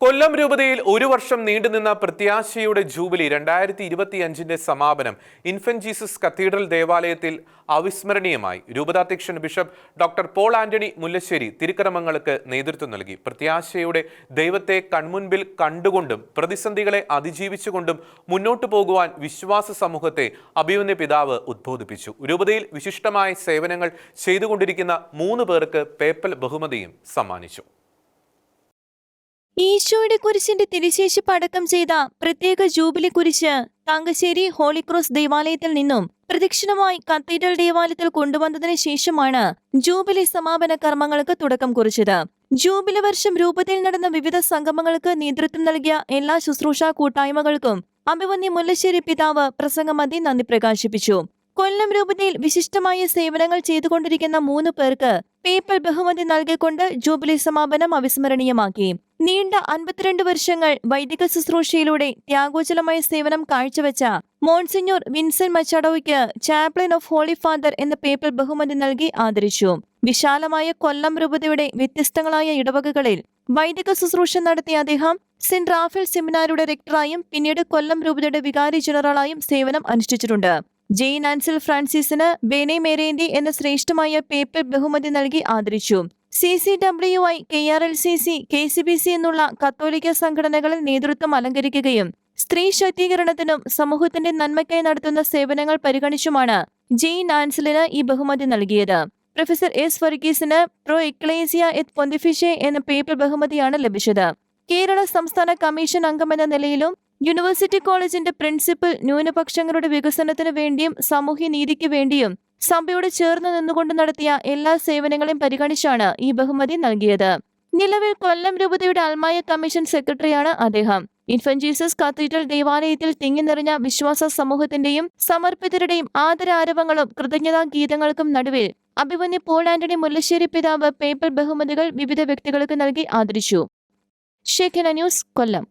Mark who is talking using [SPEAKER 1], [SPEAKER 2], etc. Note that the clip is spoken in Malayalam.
[SPEAKER 1] കൊല്ലം രൂപതയിൽ ഒരു വർഷം നീണ്ടുനിന്ന പ്രത്യാശയുടെ ജൂബിലി രണ്ടായിരത്തി ഇരുപത്തി അഞ്ചിന്റെ സമാപനം ഇൻഫന്റ് ജീസസ് കത്തീഡ്രൽ ദേവാലയത്തിൽ അവിസ്മരണീയമായി. രൂപതാധ്യക്ഷൻ bishop doctor Paul Antony Mullassery തിരുക്കർമ്മങ്ങൾക്ക് നേതൃത്വം നൽകി. പ്രത്യാശയുടെ ദൈവത്തെ കൺമുൻപിൽ കണ്ടുകൊണ്ടും പ്രതിസന്ധികളെ അതിജീവിച്ചുകൊണ്ടും മുന്നോട്ടു പോകുവാൻ വിശ്വാസ സമൂഹത്തെ അഭിമന്യ പിതാവ് ഉദ്ബോധിപ്പിച്ചു. രൂപതയിൽ വിശിഷ്ടമായ സേവനങ്ങൾ ചെയ്തുകൊണ്ടിരിക്കുന്ന മൂന്ന് പേർക്ക് പേപ്പൽ ബഹുമതിയും സമ്മാനിച്ചു.
[SPEAKER 2] ഈശോയുടെ കുരിശിന്റെ തിരുശേഷിപ്പ് അടക്കം ചെയ്ത പ്രത്യേക ജൂബിലി കുരിശ് താങ്കശ്ശേരി ഹോളിക്രോസ് ദേവാലയത്തിൽ നിന്നും പ്രദക്ഷിണമായി കത്തീഡ്രൽ ദേവാലയത്തിൽ കൊണ്ടുവന്നതിന് ശേഷമാണ് ജൂബിലി സമാപന കർമ്മങ്ങൾക്ക് തുടക്കം കുറിച്ചത്. ജൂബിലി വർഷം രൂപതയിൽ നടന്ന വിവിധ സംഗമങ്ങൾക്ക് നേതൃത്വം നൽകിയ എല്ലാ ശുശ്രൂഷാ കൂട്ടായ്മകൾക്കും അഭിമന്യ മുല്ലശ്ശേരി പിതാവ് പ്രസംഗമതി നന്ദി പ്രകാശിപ്പിച്ചു. കൊല്ലം രൂപതയിൽ വിശിഷ്ടമായ സേവനങ്ങൾ ചെയ്തുകൊണ്ടിരിക്കുന്ന മൂന്ന് പേർക്ക് പേപ്പൽ ബഹുമതി നൽകിക്കൊണ്ട് ജൂബിലി സമാപനം അവിസ്മരണീയമാക്കി. നീണ്ട അൻപത്തിരണ്ട് വർഷങ്ങൾ വൈദിക ശുശ്രൂഷയിലൂടെ ത്യാഗോചലമായ സേവനം കാഴ്ചവെച്ച മോൺസിഞ്ഞോർ വിൻസെന്റ് മച്ചാഡോയ്ക്ക് ചാപ്ലിൻ ഓഫ് ഹോളി ഫാദർ എന്ന പേപ്പർ ബഹുമതി നൽകി ആദരിച്ചു. വിശാലമായ കൊല്ലം രൂപതയുടെ വ്യത്യസ്തങ്ങളായ ഇടവകകളിൽ വൈദിക ശുശ്രൂഷ നടത്തിയ അദ്ദേഹം സെന്റ് റാഫേൽ സെമിനാരുടെ റെക്ടറായും പിന്നീട് കൊല്ലം രൂപതയുടെ വികാരി ജനറലായും സേവനം അനുഷ്ഠിച്ചിട്ടുണ്ട്. ജെയിൻ ആൻസിൽ ഫ്രാൻസിസിന് ബേനെ മേരേന്തി എന്ന ശ്രേഷ്ഠമായ പേപ്പർ ബഹുമതി നൽകി ആദരിച്ചു. C C W I K R L C C K C B C എന്നുള്ള കത്തോലിക്ക സംഘടനകളിൽ നേതൃത്വം അലങ്കരിക്കുകയും സ്ത്രീ ശാക്തീകരണത്തിനും സമൂഹത്തിന്റെ നന്മയ്ക്കായി നടത്തുന്ന സേവനങ്ങൾ പരിഗണിച്ചുമാണ് ജെയിൻ നാൻസലിന് ഈ ബഹുമതി നൽകിയത്. പ്രൊഫസർ എസ് വർഗീസിന് പ്രോ എക്ലേസിയ എത് പൊന്തിഫിഷെ എന്ന പേപ്പർ ബഹുമതിയാണ് ലഭിച്ചത്. കേരള സംസ്ഥാന കമ്മീഷൻ അംഗമെന്ന നിലയിലും യൂണിവേഴ്സിറ്റി കോളേജിന്റെ പ്രിൻസിപ്പൽ ന്യൂനപക്ഷങ്ങളുടെ വികസനത്തിനു വേണ്ടിയും സാമൂഹ്യ നീതിക്ക് വേണ്ടിയും സഭയോട് ചേർന്ന് നിന്നുകൊണ്ട് നടത്തിയ എല്ലാ സേവനങ്ങളെയും പരിഗണിച്ചാണ് ഈ ബഹുമതി നൽകിയത്. നിലവിൽ കൊല്ലം രൂപതയുടെ അൽമായ കമ്മീഷൻ സെക്രട്ടറിയാണ് അദ്ദേഹം. ഇൻഫൻജീസസ് ജീസസ് കത്തീഡ്രൽ ദേവാലയത്തിൽ തിങ്ങി നിറഞ്ഞ വിശ്വാസ സമൂഹത്തിന്റെയും സമർപ്പിതരുടെയും ആദരാരവങ്ങളും കൃതജ്ഞതാ ഗീതങ്ങൾക്കും നടുവിൽ അഭിമന്യ പോൾ ആന്റണി മുല്ലശ്ശേരി പിതാവ് പേപ്പർ ബഹുമതികൾ വിവിധ വ്യക്തികൾക്ക് നൽകി ആദരിച്ചു. ഷേഖന ന്യൂസ് കൊല്ലം.